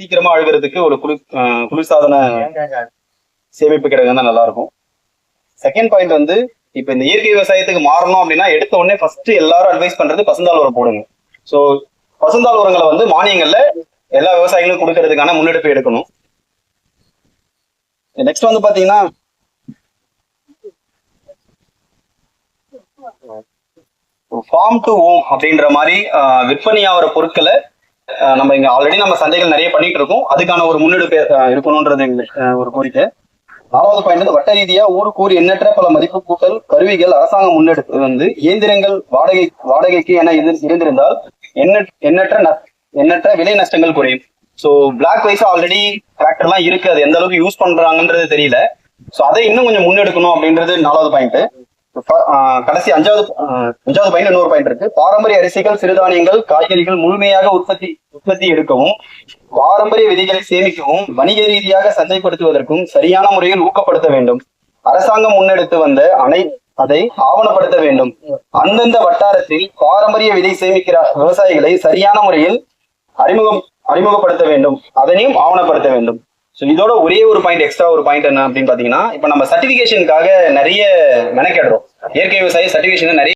சீக்கிரமா அழுகிறதுக்கு ஒரு குளிர் குளிர்சாதன சேமிப்பு கிடங்கு தான் நல்லா இருக்கும் செகண்ட் பாயிண்ட் வந்து இப்ப இந்த இயற்கை விவசாயத்துக்கு மாறணும் அப்படின்னா எடுத்த உடனே ஃபர்ஸ்ட் எல்லாரும் அட்வைஸ் பண்றது பசுந்தால் உரம் போடுங்க. ஸோ பசுந்தால் உரங்களை வந்து மானியங்கள்ல எல்லா விவசாயிகளும் கொடுக்கறதுக்கான முன்னெடுப்பு எடுக்கணும். நெக்ஸ்ட் வந்து பாத்தீங்கன்னா ஃபார்ம் டு ஓம் அப்படின்ற மாதிரி விற்பனை விற்பனையாகிற பொருட்களை நம்ம இங்க ஆல்ரெடி நம்ம சந்தைகள் நிறைய பண்ணிட்டு இருக்கோம். அதுக்கான ஒரு முன்னெடுப்பு இருக்கணும்ன்றது எங்களுக்கு ஒரு கோரிக்கை. நாலாவது பாயிண்ட் வந்து வட்ட ரீதியா ஊருக்கூறு எண்ணற்ற பல மதிப்பு கூட்டல் கருவிகள் அரசாங்கம் முன்னெடுத்து வந்து இயந்திரங்கள் வாடகை வாடகைக்கு என இருந்திருந்தால் எண்ணற்ற எண்ணற்ற எண்ணற்ற விலை நஷ்டங்கள் குறையும். ஸோ பிளாக் வைஸ் ஆல்ரெடி டிராக்டர்லாம் இருக்கு. அது எந்த அளவுக்கு யூஸ் பண்றாங்கன்றது தெரியல. ஸோ அதை இன்னும் கொஞ்சம் முன்னெடுக்கணும் அப்படின்றது நாலாவது பாயிண்ட் கடைசி அஞ்சாவது அஞ்சாவது பாயிண்ட் இன்னொரு பாயிண்ட் இருக்கு. பாரம்பரிய அரிசிகள் சிறுதானியங்கள் காய்கறிகள் முழுமையாக உற்பத்தி உற்பத்தி எடுக்கவும் பாரம்பரிய விதிகளை சேமிக்கவும் வணிக ரீதியாக சந்தைப்படுத்துவதற்கும் சரியான முறையில் ஊக்கப்படுத்த வேண்டும். அரசாங்கம் முன்னெடுத்து வந்த அனை அதை ஆவணப்படுத்த வேண்டும். அந்தந்த வட்டாரத்தில் பாரம்பரிய விதை சேமிக்கிற விவசாயிகளை சரியான முறையில் அறிமுகம் அறிமுகப்படுத்த வேண்டும். அதனையும் ஆவணப்படுத்த வேண்டும். ஸோ இதோட ஒரே ஒரு பாயிண்ட் எக்ஸ்ட்ரா ஒரு பாயிண்ட் என்ன அப்படின்னு பாத்தீங்கன்னா இப்போ நம்ம சர்டிஃபிகேஷனுக்காக நிறைய மெனக்கெடுறோம். இயற்கை விவசாய சர்டிபிகேஷன் நிறைய